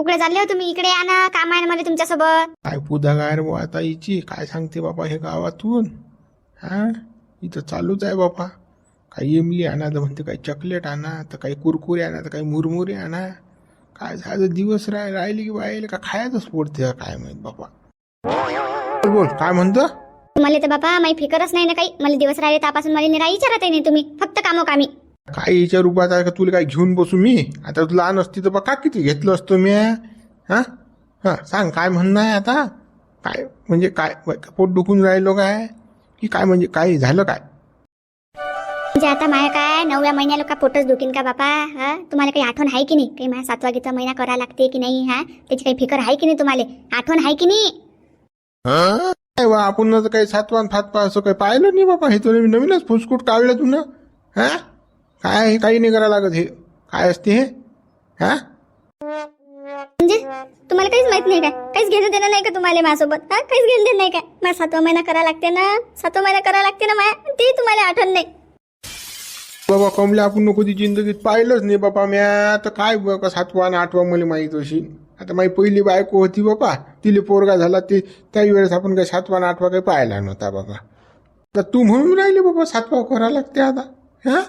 कुकडे चालले हो तुम्ही? इकडे या ना काम आहे ना मला तुमच्यासोबत. काय पुदा काय रे बुवा आता हिची? काय सांगते बापा हे गावातून? हा? इथं चालूच आहे बापा. काही इमली आणा तर म्हणते काही चॉकलेट आणा तर काही कुरकुरे आणा तर काही मुरमुरे आणा. काय झालं? दिवस राह राहिले की बायले? का खायचंच पडते का काय माहीत बापा? बोल बोल काय म्हणतं? तुम्हाला तर बाबा माही फिकरच नाही ना काही. मला दिवस राहिले त्यापासून मला निरा विचारत नाही तुम्ही. फक्त कामो कामी काय हिच्या रूपात आहे का? तुला काय घेऊन बसू मी? आता तू लहान असती तर बा का किती घेतलं असतो मी हा? हा? सांग काय म्हणणं आहे आता? काय म्हणजे काय पोट दुखून राहिलो काय? की काय म्हणजे काय झालं काय? म्हणजे आता माया काय नवव्या महिन्याला का पोटच दुखीन का बापा हा? तुम्हाला काही आठवण आहे की नाही? काही माझ्या सातवा गीता महिना करा लागते की नाही हा? त्याची काही फिकर आहे की नाही तुम्हाला? आठवण आहे की नाही? काय बा आपण तर काही सातवान फातपा असं काही पाहिलं नाही बाबा हे तुला नवीनच फुसकूट काढलं तू ना हा? काय हे काही नाही करायला लागत हे. काय असते हे? हा? म्हणजे? तुम्हाला काहीच माहीत नाही काय? काहीच घेणं देणं नाही का तुम्हाला माझ्यासोबत? हा? काहीच घेणं देणं नाही काय? मला सातवा महिना करा लागते ना? सातवा महिना करा लागते ना माया? ते तुम्हाला आठवण नाही. बाबा कमले आपण नको ती जिंदगीत पाहिलंच नाही बाबा म्या तर काय बाबा सातवा आणि आठवा मला माहीत अशी आता माझी पहिली बायको होती बाबा तिले पोरगा झाला ते त्याही वेळेस आपण काही सातवा आणि आठवा काही पाहिला नव्हता बाबा. तर तू म्हणून राहिली बाबा सातवा करा लागते आता. हा?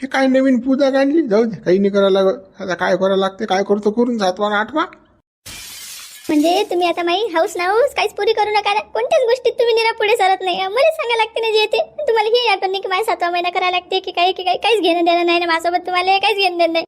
हे काय नवीन पूजा काढली जाऊ दे काही नाही करायला लागत. आता काय करायला लागते? काय करतो? करून सातवा आणि आठवा. म्हणजे तुम्ही आता माई हाऊस ना हाऊस काहीच पुरी करू नका ना. कोणत्याच गोष्टीत तुम्ही निरा पुढे सरत नाही. मला सांगा लागते ना जे ते. तुम्हाला हे आठवण नाही की माझ्या सातवा महिना करायला लागते की काही की काही काहीच घेणं देणं नाही ना. माझ्यासोबत तुम्हाला काहीच घेणं देणं नाही.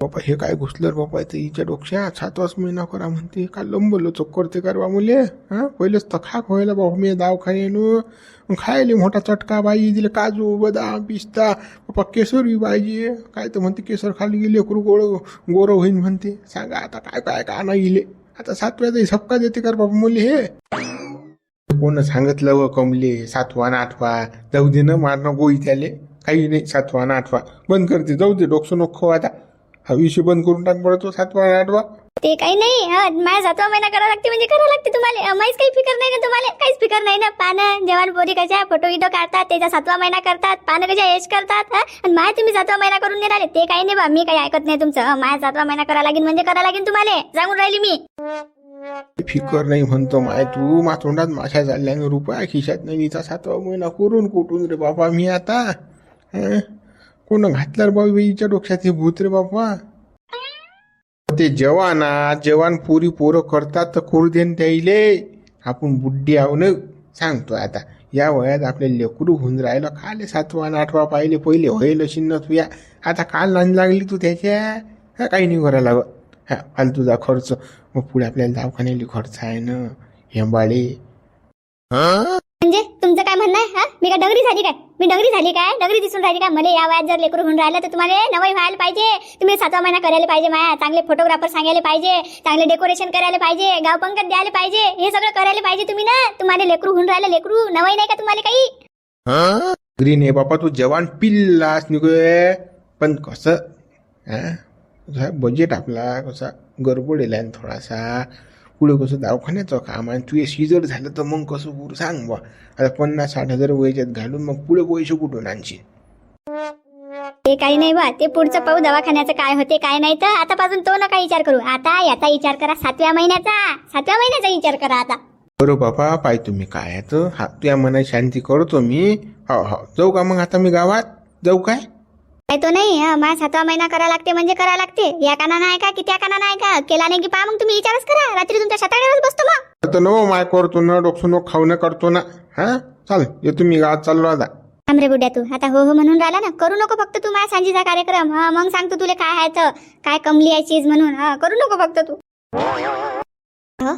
बापा हे काय घुसलं बापा इथं हिच्या डोक्यात सातवाच महिना करा म्हणते का लंबलो चोक करते करवा मुले. हां पहिलेच तर खाक व्हायला बाबा मी दवाखान्यानं मग खायले मोठा चटका बाई दिले काजू बदाम पिस्ता. बापा केसर बी पाहिजे काय तर म्हणते केसर खाली गेले लेकरू गोळ गोरं होईन म्हणते. सांगा आता काय काय का नाही गेले आता सातव्याचा सबका देते कर बाबा मुले. हे कोण सांगितलं व कमले सातवा ना आठवा जाऊ दे ना मारणं गोई त्याले. काही नाही सातवा ना आठवा बंद करते जाऊ दे डोकसं नको आता. हा विषय बंद करून टाक बरं तो सातवा आणि आठवा. ते काही नाही हा माझ्या सातवा महिना करावा लागते म्हणजे करावं लागते तुम्हाला. अं, माहीच काही फिकर नाही ना तुम्हाला? काहीच फिकर नाही ना? पानं जवान पोरी कशा फोटो विडो काढतात त्याचा सातवा महिना करतात पानं कशा एश करतात हा? आणि माय तुम्ही सातवा महिना करून नाही राहिले. ते काही नाही बा मी काही ऐकत नाही तुमचं. अं, माझ्या सातवा महिना करा लागेल म्हणजे करा लागेल तुम्हाला. सांगून राहिली मी. फिकर नाही म्हणतो माय तू. मातोंडात माशा चालल्यानं रुपया खिशात नाही. सातवा महिना करून कुठून रे बाबा मी आता? हं? कोण घातलं बाबा बाईच्या डोक्यात हे भूत रे बाबा? ते जवान जवान पोरी पोरं करतात तर करू देन त्याईले. आपण बुड्डी आहो न. सांगतो आता या वयात आपले लेकरू होऊन राहिलं खाले सातवा आठवा पाहिले पहिले होईल शिन्न न तुया आता काल लाईन लागली तू त्याच्या? हा काही नाही करायला लागत. हा फालतूचा खर्च. मग पुढे आपल्याला दवाखान्याला खर्च आहे ना. हेंबाळे म्हणजे तुमचं काय म्हणणं आहे हा? मी काय डगरी झाली काय? मी डगरी झाली काय? डगरी दिसून राहिली काय? मला या वयात जर लेकरू होऊन राहिलं तर तुम्हाला नवई व्हायला पाहिजे. तुम्ही सातवा महिना करायला पाहिजे माया. चांगले फोटोग्राफर सांगायला पाहिजे. चांगले डेकोरेशन करायला पाहिजे. गाव पंकज द्यायला पाहिजे. हे सगळं करायला पाहिजे तुम्ही ना? तुम्हाला लेकरू होऊन राहिलं लेकरू? नवई नाही का तुम्हाला काही? ग्रीन आहे बापा तू जवान पिल्लास निघोय पण कसं बजेट आपला कसा गडबडेला थोडासा. पुढे कसं दवाखान्याचं काम आहे तू सीजर झालं तर मग कसं पुरं सांग बा आता पन्नास साठ हजार वयाच्यात घालून मग पुढे पैसे कुठून आणशील? ते काही नाही बा ते पुढचं पाहू दवाखान्याचं काय होते काय नाही तर आतापासून तो नका विचार करू. आता याचा विचार करा सातव्या महिन्याचा सातव्या महिन्याचा विचार करा आता. बरं बापा पाय तुम्ही काय तर? हा तुझ्या मनात शांती करतो मी. हो हो. जाऊ का मग आता मी गावात? जाऊ काय? तो नाही माझा सातवा महिना करा लागते म्हणजे करा लागते. या कानानं आहे का की त्या कानानं आहे का? केला नाही की पहा मग तुम्ही विचारच करा. रात्री तुमच्या शताळ्यावरच बसतो मग. आता नो माय करतो ना डोकसं नो खाऊ न करतो ना. हा? चाल येतो मी गावात चाललो आता. थांब रे बुड्या तू आता हो हो म्हणून राहिला ना. करू नको फक्त तू माझ्या सांजीचा कार्यक्रम. हं, मग सांगतो तुला काय आहे तर. काय कमली आहे चीज म्हणून. हं, करू नको फक्त तू. हो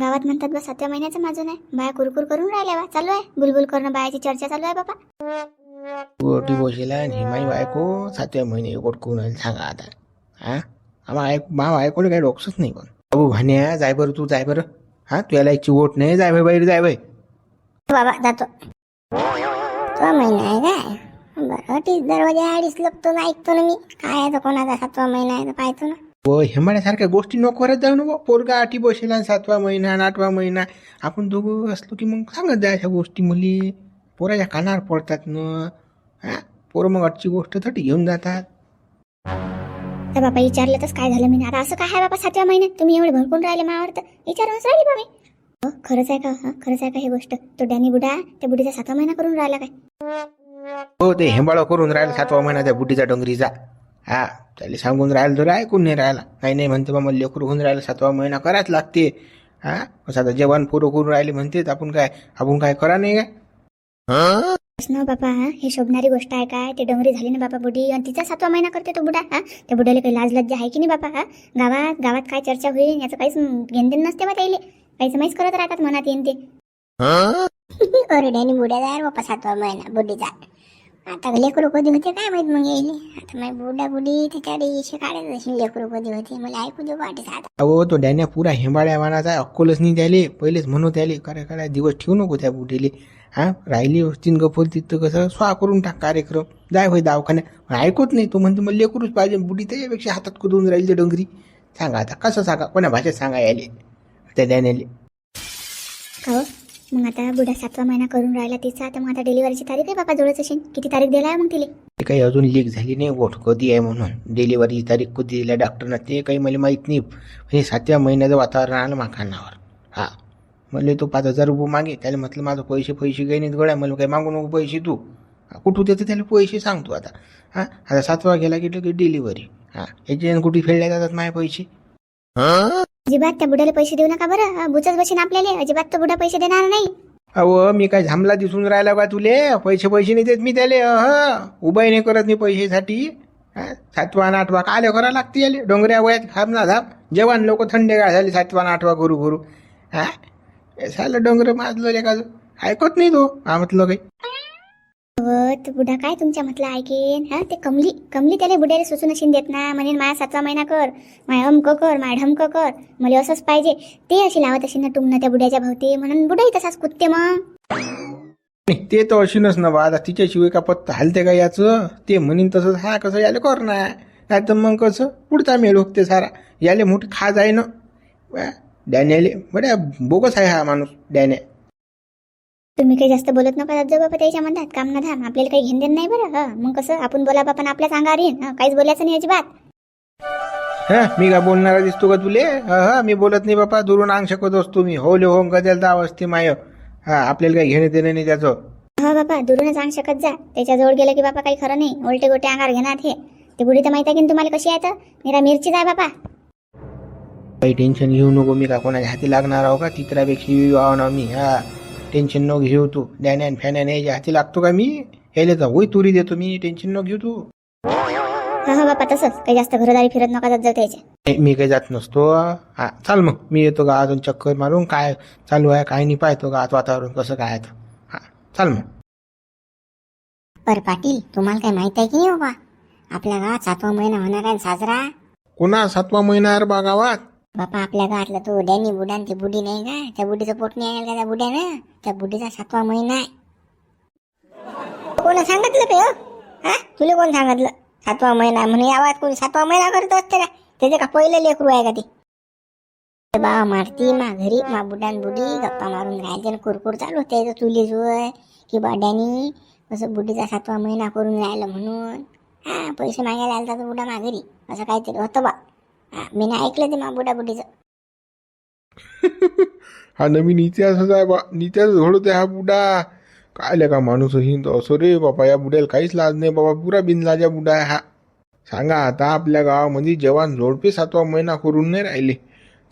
गावात म्हणतात बा सातव्या महिन्याचं माझं नाही. बाया कुरकुर करून राहिल्या बा. चालू आहे. बुलबुल करणं बायाची चर्चा चालू आहे बाबा. गोटी बसेला आणि माई बायको सातव्या महिने कोण सांगा आता हा आम्हा ऐक मा बायकोला काही डोकसच नाही कोण बाबू भान्या जाय बरं तू जाय बरं हा तुला एक ओट नाही जाय बाई बाहेर जाय बाई बाबा जातो तो महिना आहे काय बरं तीच दरवाजा अडीच लपतो ना ऐकतो ना मी काय आहे तो कोणाचा सातवा महिना आहे पाहतो ना हो हेमाड्यासारख्या गोष्टी नको करत जाऊ. पोरगा आठी बसेला सातवा महिना आणि आठवा महिना आपण दोघं असलो की मग सांगत जा अशा गोष्टी मुली पोराच्या कानावर पडतात ना हा? पोरं मग आजची गोष्ट थोडी घेऊन जातात. तर बाबा विचारलं तर काय झालं मी आता असं काय आहे बाबा सातव्या महिन्यात? तुम्ही एवढे भडकून राहिले मावर तर विचारूनच राहिले बा मी. हो खरंच आहे का? हं, खरंच आहे का ही गोष्ट? तो डॅनी बुडा त्या बुडीचा सातवा महिना करून राहिला काय? हो ते हेंबाळ करून राहिला सातवा महिना त्या बुटीचा डोंगरीचा. हा त्याला सांगून राहिलं तर ऐकून नाही राहिला. काही नाही म्हणते बा मला लेकरू होऊन राहिलं सातवा महिना करायच लागते. हा असं आता जेवण पुरं करून राहिले म्हणते आपण काय आपण काय करा नाही काय? ना बाबा हं, हे शोभणारी गोष्ट आहे काय? ते डोंगरी झाली ना बाबा बुडी आणि तिचा सातवा महिना करते तो बुडा हा? त्या बुड्याला काही लाज लज्जा आहे की नाही बाबा हा? गावात गावात काय चर्चा होईल याचं काहीच घेणदेण नसते बा त्याला. काहीच माहीत करत राहतात मनात येईन ते. अरे डॅनी बुड्या जाय बाप्पा सातवा महिना बुडीचा आता लेकरू कधी होते काय माहीत मग येईल आता माझी बुडा बुडी त्याच्या दिवशी काढत असेल लेकरू कधी होते. मला ऐकू देऊ वाटे आता अहो तो डॅन्या पुरा हेंबाळ्या आहे, अक्कलच नाही त्याले. पहिलेच म्हणू त्याले करा करा दिवस ठेवू नको त्या बुटीले हा राहिली तीन गफोल तिथं कसं स्वा करून टाक कार्यक्रम. जाय होय दवाखान्यात. ऐकूच नाही. तो म्हणतो मला लेकरूच पाहिजे. बुडी त्याच्यापेक्षा हातात कुदून राहील ते डोंगरी. सांगा आता कसं सांगा? कोण्या भाषेत सांगा याले? त्या डॅन्याले. हो मग आता बुडा सातवा महिना करून राहिला तिचा तर मग आता डिलिव्हरीची तारीख आहे बाबा जवळच असेल. किती तारीख दिला आहे मग तिला? ते काही अजून लीक झाली नाही गोठ कधी आहे म्हणून. डिलिव्हरी तारीख कधी दिल्या डॉक्टरनं ते काही मला माहीत नाही. म्हणजे सातव्या महिन्याचं वातावरण आलं मा कानावर हा. म्हणले तो पाच हजार रुपये मागे. त्याला म्हटलं माझं पैसे पैसे काही नाहीत गोळ्या मला काही मागू नको पैसे तू. कुठं देतं त्याला पैसे सांगतो आता. हां आता सातवा गेला की डिलिव्हरी हां याचे कुठे फेडल्या जातात माझे पैसे? अजिबात त्या बुड्याला पैसे देऊ नका बरं. हा, बुचच बसेन आपल्याला. अजिबात तो बुडा पैसे देणार नाही. अहो मी काय झामला दिसून राहिला का तुले? पैसे पैसे नाही देत मी त्याले. अह उभा नाही करत मी पैशासाठी. सातवा आणि आठवा काले करा लागते याले. डोंगऱ्या वयात खाप ना धाप जवान लोक थंडेगाळ झाले सातवा आणि आठवा करू करू हा झालं डोंगर माजलं रे का ऐकत नाही तो. हा म्हटलं काही. हो बुढा काय तुमच्या म्हटलं ऐकेन? हा? ते कमली कमली त्याला बुड्याला सुचून अशी देत ना. म्हणेन माया सातवा महिना कर. माय अमक कर माया ढमक कर. मला असंच पाहिजे. ते अशी लावत अशी ना टुमणं त्या बुड्याच्या भोवती. म्हणून बुडाही तसाच कुत्ते मग. नाही ते तर अशीनच ना बा. आता तिच्याशिवाय का पत्ता हलते का याचं? ते म्हणीन तसंच हा कसं याले कर ना. नाही तर मग कसं? पुढचा मेळ होते सारा. याले मोठी खा जाय ना. डॅन्याले. बड्या बोगस आहे हा माणूस डॅन्या. तुम्ही काही जास्त बोलत नका जाऊ बाबा त्याच्या म्हणतात काम ना धाम आपल्याला काही घेणदेण नाही बरं. हा मग कसं? आपण बोला बापा आणि आपल्याच अंगावर येईन. हा, काहीच बोलायचं नाही अजिबात. हा मी का बोलणारा दिसतो का तुले? हा हा मी बोलत नाही बापा दुरून अंग शकत असतो मी. हो गदेल दाव असते माय. हा आपल्याला काही घेणं देणं नाही त्याचं. हा बाबा दुरूनच अंग शकत जा. त्याच्याजवळ गेलं की बाबा काही खरं नाही. उलटे गोटे अंगावर घेणार हे. ते बुडी तर माहिती आहे की तुम्हाला कशी आहे तर? मेरा मिरचीच आहे बाबा. काही टेन्शन घेऊ नको मी का कोणाच्या हाती लागणार आहो का? तित्रापेक्षा येऊ ना मी. हा. टेन्शन नको घेऊ तू. डॅन्यान फॅन्यान याच्या हाती लागतो का मी? यायला होय तुरी देतो मी टेन्शन नको घेऊ तू. हा हा बापा तसंच. काही जास्त घरदारी फिरत नका जात जाऊ त्याच्या नाही, मी काही जात नसतो. हा चाल मग. मी येतो का अजून चक्कर मारून? काय चालू आहे काय नाही पाहतो का आज वातावरण कसं काय आहे तर. हा चाल मग. पर पाटील तुम्हाला काय माहीत आहे की नाही बाबा? आपल्या गावात सातवा महिना होणार आहे साजरा. कोणा सातवा महिना आहे रे बा गावात? बापा आपल्या गावातला तो डॅनी बुडा ते बुडी नाही का? त्या बुडीचं पोट नाही आहे का त्या बुड्यानं? त्या बुडीचा सातवा महिना आहे. कोण सांगितलं ते हो? हा? तुला कोण सांगितलं? सातवा महिना आहे म्हणून आवाज कोणी सातवा महिना करत असते का? त्याचे का पहिलं लेकरू आहे का ते? बा मारती मा घरी मा बुडान बुडी गप्पा मारून राहायचे आणि कुरकुर चालू होते. तर चुलीच की बा डॅनी असं बुडीचा सातवा महिना करून राहिलं म्हणून. हा पैसे मागायला आलता तर बुडा मा घरी. असं काहीतरी होतं बा. मी नाही ऐकलं ते मा बुडीचं हा नवीन इतिहासच आहे बा. इतिहास घडवते हा बुडा. काय का माणूस हिंद असो रे बापा या बुड्याला काहीच लाज नाही बाबा. पुरा बिनलाजा बुडा आहे हा. सांगा आता आपल्या गावामध्ये जवान जोडपे सातवा महिना करून नाही राहिले.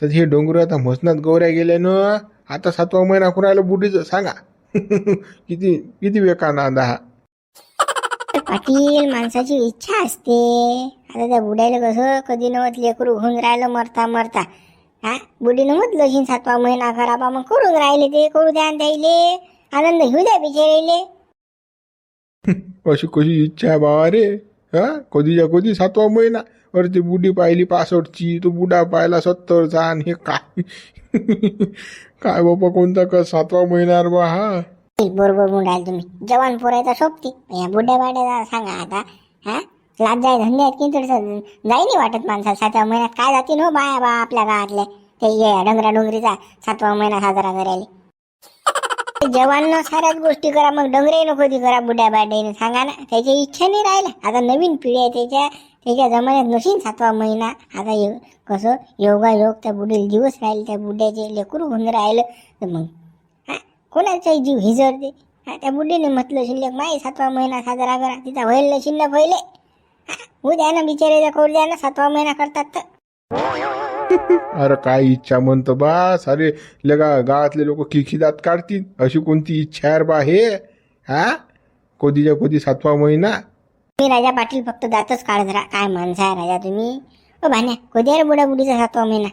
तर हे डोंगर आता मसनात गौऱ्या गेल्यानं आता सातवा महिना करून राहिलं बुडीचं. सांगा. किती किती वेका हा. पाटील माणसाची इच्छा असते. आता त्या बुड्याला कसं कधी नव्हत लेकरू होऊन राहिलं मरता मरता. हा? बुडीनं नव्हत लशीन सातवा महिना करा बा मग करून राहिले ते करू द्या आणि आनंद घेऊ द्या बिचारायले अशी कशी इच्छा बाबा रे? हा? कधीच्या कधी सातवा महिना? अरे ती बुडी पाहिली पासष्टची तो बुडा पाहिला सत्तरचा आणि हे काय? काय बाबा कोणता का सातवा महिना रे बा हा? बरोबर म्हणून राहिले तुम्ही. जवान पोरायचा सोबती. या बुड्या बाड्याचा सांगा आता हा? लाज जाय आहेत की थोडस जाई नाही वाटत माणसाला. सातव्या महिन्यात काय जातील हो बाया बा आपल्या गावातल्या? ते ये डोंगरा डोंगरीचा सातवा महिना साजरा करायला. जवान साऱ्याच गोष्टी करा मग डोंगरे नको ती करा बुड्या बाड्याने सांगा ना त्याची इच्छा नाही राहिल्या. आता नवीन पिढी आहे त्याच्या त्याच्या जमान्यात नशीन सातवा महिना. आता येऊ कसं योगा योग त्या बुडीला दिवस राहिले त्या बुड्याचे लेकरू होऊन राहिलं. तर मग कोणाचाही जीव हिजरते हा त्या बुड्डीने म्हटलं शिल्लक माई सातवा महिना साजरा करा. तिचा होईल ना शिल्लक पहिले उद्या ना बिचारायचा करू द्या ना सातवा महिना करतात तर. अरे काय इच्छा म्हणतो बा सारे लगा गावातले लोक किखिदात काढतील. अशी कोणती इच्छा आहे बा हे? हा? कधीच्या कधी सातवा महिना? मी राजा पाटील फक्त दातच काढत राहा. काय माणसं राजा तुम्ही? ओ भान्या कधी आहे रे बुडा बुडीचा सातवा महिना?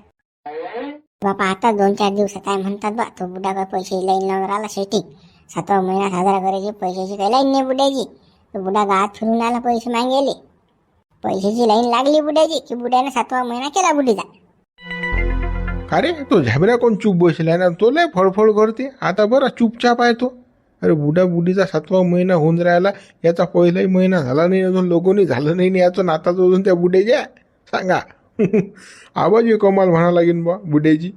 बापा आता दोन चार दिवसात आहे म्हणतात बा तो बुडा काय पैसे लाईन लावून आला शेती सातवा महिना साजरा करायची पैशाची काही लाईन नाही बुड्याची. तो बुडा गावात फिरून आला पैसे मागेले. पैशाची लाईन लागली बुड्याची की बुड्याने सातवा महिना केला बुडीचा. का रे तो झाबऱ्या कोण चूप बसला ना तो लय फळफळ करते. आता बरं चुपचाप आहे तो. अरे बुडा बुडीचा सातवा महिना होऊन राहिला याचा पहिलाही महिना झाला नाही अजून लोकोनी झालं नाही याचं नाताचं अजून त्या बुड्याच्या. सांगा. आवाज कमाल म्हणा लागेल बा बुड्याची.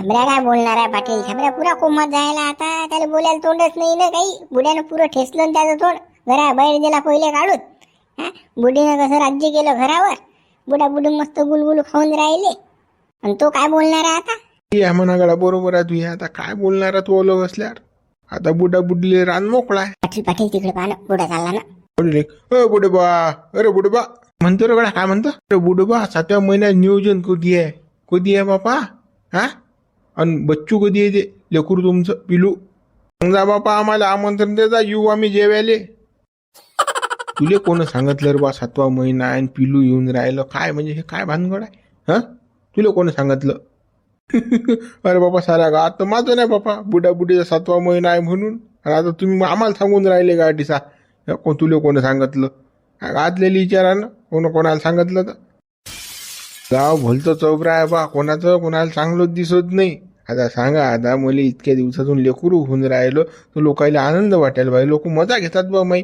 छबऱ्या काय बोलणार आहे पाटील? छबऱ्या पुरा कोमात जायला आता. त्याला बोलायला तोंडच नाही ना काही. बुड्यानं पुरं ठेसलं त्याचं तोंड. घरा बाहेर दिला पहिले काढून. हा? बुडीनं कसं राज्य केलं घरावर. बुडा बुडी मस्त गुलगुल खाऊन राहिले. आणि तो काय बोलणार आहे आता? या म्हणा बरोबर आहे तू. हे आता काय बोलणार आहे तू ओलं बसल्यावर? आता बुडा बुडले रान मोकळा आहे. पाटील पाटील तिकडे पाहा ना. बुडा चालला ना. म्हणले अ बुडबा. अरे बुडबा. म्हणतो रे गडा काय म्हणतो? अरे बुडबा सातव्या महिन्यात नियोजन कधी आहे? कधी आहे बापा? हा? आणि बच्चू कधी येते लेकरू तुमचं? पिलू? समजा बापा आम्हाला आमंत्रण देता येऊ आम्ही जेवायले. तुले कोण सांगितलं रे बा सातवा महिना आहे आणि पिलू येऊन राहिलं? काय म्हणजे हे काय भानगड आहे? हा? तुला कोण सांगितलं? अरे बाबा साऱ्या गावात तर माझं नाही बापा. बुडा बुडीचा सातवा महिना आहे म्हणून. आता तुम्ही आम्हाला सांगून राहिले गाडीचा. तुला कोण सांगितलं? गावातलेली विचारा ना कोण कोणाला सांगितलं तर? गाव भलतं चौबरा आहे बा. कोणाचं कोणाला चांगलं दिसत नाही. आता सांगा आता मला इतक्या दिवसातून लेकरू होऊन राहिलो तर लोकांना आनंद वाटायला पाहिजे. लोक मजा घेतात बा माई.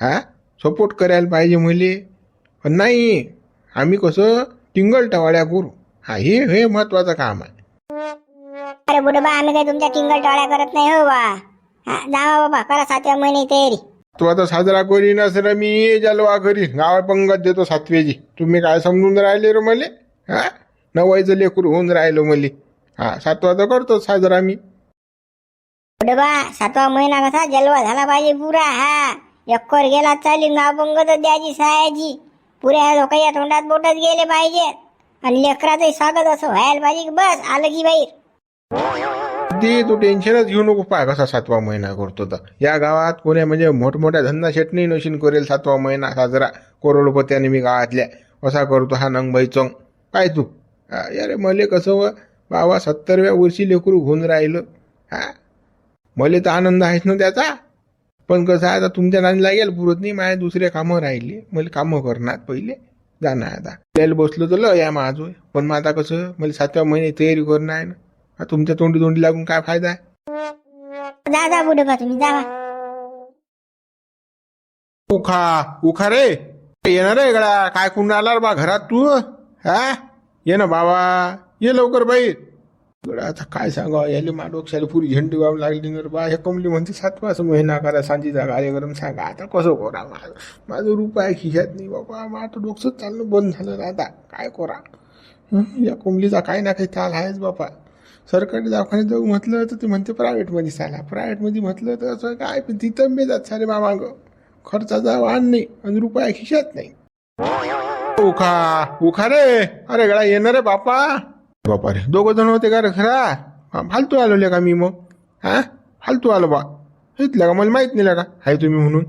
हा? सपोर्ट करायला पाहिजे मले. पण नाही आम्ही कसं टिंगल टवाड्या करू. हा हे हे महत्वाचं काम आहे. अरे बुडबा आम्ही काही तुमच्या टिंगल टाळ्या करत नाही हो बा. जावा बाबा करा सातव्या महिने तयारी. तो आता साजरा करीनच र मी जलवा करीन गावा पंगत देतो सातवेजी. तुम्ही काय समजून राहिले रे मले? हा? नवायचं लेकर होऊन राहिलो मले. हा सातवा तर करतो साजरा मी. बा सातवा महिना कसा जलवा झाला पाहिजे पुरा हा. यक्कर गेला चालेल नाव पंगत द्यायची सहायची पुऱ्या लोकांच्या तोंडात बोटच गेले पाहिजेत. आणि लेकराचंही स्वागत असं व्हायला पाहिजे की बस आलं की बाहेर. ते तू टेन्शनच घेऊ नको. पाय कसा सातवा महिना करतो तर. या गावात कोण्या म्हणजे मोठमोठ्या धंदा शेटणी नशीन करेल सातवा महिना साजरा. करोडपत्याने मी गावातल्या. असा करतो हा नंगबाई चोंग. काय तू? अरे मले कसं व? बाबा सत्तरव्या वर्षी लेकरू होऊन राहिलं. हा? मले तर आनंद आहेच ना त्याचा. पण कसं आहे आता तुमच्या नाणी लागेल पुरत नाही माझ्या दुसरे कामं राहिले. मला कामं करणार पहिले. जाणार आता. त्याला बसलो तर लय या माझं. पण मग आता कसं? मला सातव्या महिने तयारी करणं आहे ना. तुमच्या तोंडी तोंडी लागून काय फायदा आहे? जा तुम्ही जावा उखा उखा रे. येणार रे गळा. काय कुण आला रे बा घरात तू? हा? ये ना बाबा. ये लवकर बाई. गडा आता काय सांगा याले मा डोक्याला पुरी झेंडी वाव लागली ना रे बा? हे कमली म्हणते सातवाच महिना करा सांजीचा कार्यक्रम सांगा. आता कसं करा? माझं माझं रुपये खिशात नाही बाबा. माझं डोकं चालणं बंद झालं रे आता. काय करा? हं, या कोंबलीचा काही ना काही ताल आहेच बापा. सरकारी दवाखान्यात जाऊ म्हटलं तर ते म्हणते प्रायव्हेटमध्ये चाला. प्रायव्हेटमध्ये म्हटलं तर असं काय? पण तिथं मेजात सारे मामांग. खर्चाचा वाण नाही आणि रुपया खिशात नाही. उखा उखा रे. अरे गळा येणार रे बापा. बापा रे. दोघं जण होते का रे खरा? हा, फालतू आलो का मी मग? हा? फालतू आलो बा. इथलं का? मला माहीत नाही का? हाय तुम्ही म्हणून.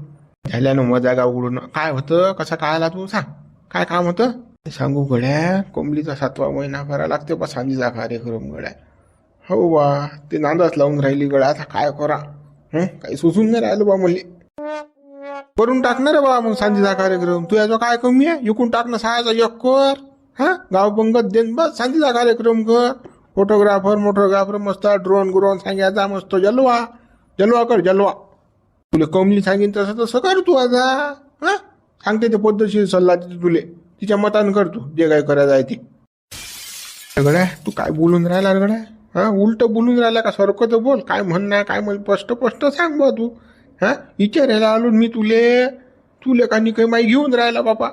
झाल्यानं मजा गाव उघडून. काय होतं? कसा काय आला तू? सांग. काय काम होतं? ते सांगू गड्या. कोंबलीचा सातवा महिना करा लागते बा सांजीचा कार्यक्रम गड्या. हो बा ते नांदाच लावून राहिली गड्या आता काय करा? हं? काही सुचून नाही राहिलं बा मला करून टाकणार रे बा मग सांजेचा कार्यक्रम. तू याचा काय कमी आहे? इकून टाकणं सहायचा एक कर. हा? गाव पंगत देन बस सांजेचा कार्यक्रम कर. फोटोग्राफर मोटोग्राफर मस्त ड्रोन ग्रोन सांगायचा मस्त जलवा. जलवा कर जलवा. तुले कमली सांगेन तसं तसं कर तू आता. हा? सांगते ते पद्धतशीर सल्ला देते तुले. तिच्या मतानं कर तू जे काय करायचं आहे ते. गड्या तू काय बोलून राहिला रे गड्या? हा उलट बोलून राहिला का सरक तर बोल. काय म्हणणं आहे, काय म्हण स्पष्ट स्पष्ट सांग बा तू. हा विचारायला आलो मी तुले. तुले का काही माई घेऊन राहिला बापा.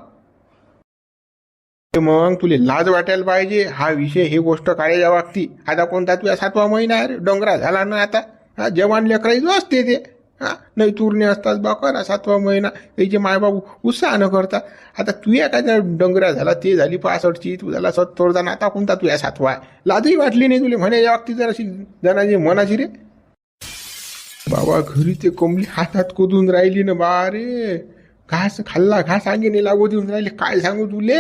ते मग तुले लाज वाटायला पाहिजे. हा विषय ही गोष्ट काढायला वागती आता कोणता तुझ्या सातवा महिना आहे रे? डोंगरा झाला ना आता. हा जवान लेकराईचं असते ते. हा? नाही तुरणे असतात बा करा सातवा महिना. त्याचे मायबाबू उत्साहानं करतात आता तू एखाद्या डोंगरा झाला ते झाली पासष्टची तू झाला सत्तर जण आता कोणता तुझ्या सातवा आहे? लाजही वाटली नाही तुले म्हणे या बाबतीत जराशी जणाची मनाची रे. बाबा घरी ते कोंबली हातात कोदून राहिली ना बा रे. घास खाल्ला घास अंगेने लागू देऊन राहिले. काय सांगू तुले?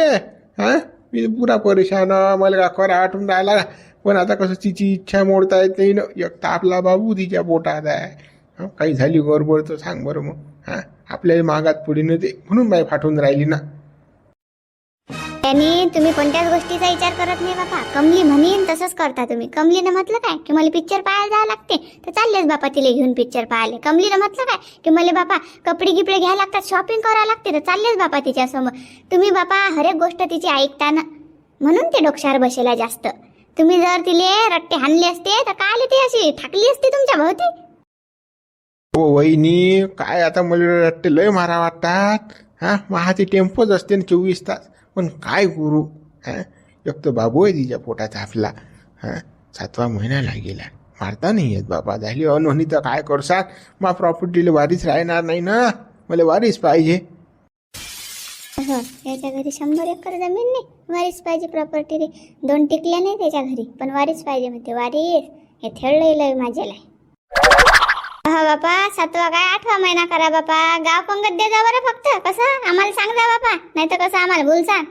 हा? मी पुरा परेशान मला का खरा आठवून राहिला पण आता कसं तिची इच्छा मोडता येत नाही ना. एक तापला बाबू तिच्या पोटात आहे. हां? काही झाली गडबड तर सांग बरं मग. हा? आपल्याला मागात पुढे नव्हते म्हणून बाई फाटून राहिली ना. त्याने तुम्ही कोणत्याच गोष्टीचा विचार करत नाही बापा. कमली म्हणीन तसंच करता तुम्ही. कमलीनं म्हटलं काय? की मला पिक्चर पाहायला जावं लागते. तर चाललेच बापा तिला घेऊन पिक्चर पाहायला. कमलीनं म्हटलं काय? की मला बापा कपडे गिपडे घ्यायला लागतात शॉपिंग करावं लागते. तर चाललेच बापा तिच्यासमोर. तुम्ही बापा हर एक गोष्ट तिची ऐकता ना. म्हणून ते डोक्षार बसेला जास्त. तुम्ही जर तिले रट्टे हाणले असते तर काय आले ते अशी थाकली असते तुमच्या भोवती? हो वहिनी काय आता मला वाटते लय मारा वाटतात. हा महाते टेम्पोच असते ना चोवीस तास. पण काय करू? हा एक तर बाबू आहे तिच्या पोटात आपला. हा सातवा महिना लागेला. मारता नाही येत बाबा. झाली अनहोनी तर काय करसात मा प्रॉपर्टीला वारीच राहणार नाही ना. मला वारीच पाहिजे. हो त्याच्या घरी शंभर एकर जमीन नाही. वारीच पाहिजे प्रॉपर्टी रे दोन टिकल्या नाही त्याच्या घरी. पण वारीच पाहिजे म्हणते. वारीच हे थेळलंय लय माझ्याला हा बापा सातवा काय आठवा महिना करा बापा. गाव पंगत दे जा बरं फक्त. कसं? आम्हाला सांग जा बापा. नाही तर कसं आम्हाला भूल सांग.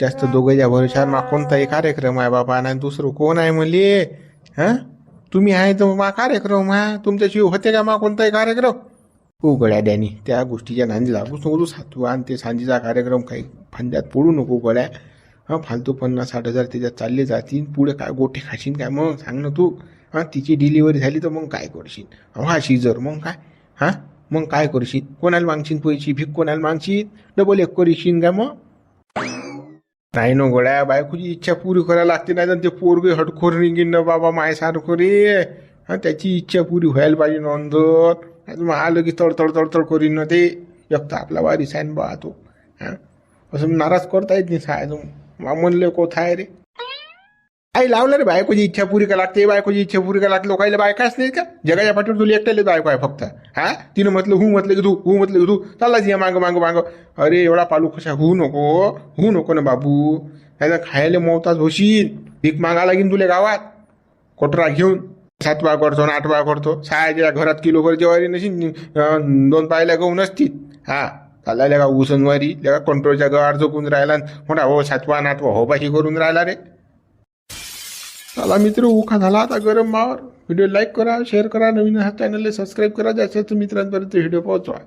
जास्त दोघंच्या भरोशावर मा कोणताही कार्यक्रम आहे बाबा नाही दुसरं कोण आहे म्हणले हा? तुम्ही आहे तर मा कार्यक्रम हा? तुमच्याशिवाय होते का मा कोणताही कार्यक्रम? हो गड्या डॅनी त्या गोष्टीच्या नांदी लागूच नको तू सातवा आणि ते सांजीचा कार्यक्रम काही फांद्यात पडू नको गड्या हा फालतू पन्नास साठ हजार त्याच्यात चालले जातील. पुढे काय गोठे खाशील काय मग? सांग ना तू. हां तिची डिलिव्हरी झाली तर मग काय करशील? हा शिजर मग काय? हां? मग काय करशील? कोणाला मागशील पैसे? भीक कोणाला मागशील? डबल एक करशील का मग? नाही नो गोळ्या बायकोची इच्छा पुरी करायला लागते नाही तर ते पोरगे हटखोर निघीन ना बाबा मायसारखं रे. हा त्याची इच्छा पुरी व्हायला पाहिजे नंतर नाही मग आलं की तडतड तडतड करीन ना ते. एक तर आपला वारी सायन बा तो. हां? असं नाराज करता येत नाही साय मा म्हणले कोथा आहे रे? आई लावलं रे बायकोची इच्छा पुरी का लागते बायकोची इच्छा पुरी का लागते लोकायला बायकाच नाही का? जगाच्या पाठीवर तुला एकट्याला बायको आहे फक्त. हा? तिनं म्हटलं हू म्हटलं की तू हू म्हटलं की तू. चाललाच या मागं मागं मागं. अरे एवढा पालू कशा होऊ नको होऊ नको ना बाबू. नाही तर खायला मोहताज होशील भीक मागा लागीन तुला गावात. कोटरा घेऊन. सातवा करतो आणि आठवा करतो. सहाच्या घरात किलोभर जेवारी नशी दोन पायल्या गहू नसतील. हा? चालला का उसनवारी लेका कंट्रोलच्या गवार झोपून राहिला म्हणा हो सातवा आठवा हो बाशी करून राहिला रे. चला मित्र उखा झाला. आता गरम मावर. व्हिडिओ लाईक करा शेअर करा. नवीन हा चॅनलला सबस्क्राईब करा. जास्तीत जास्त मित्रांपर्यंत व्हिडिओ पोहोचवा.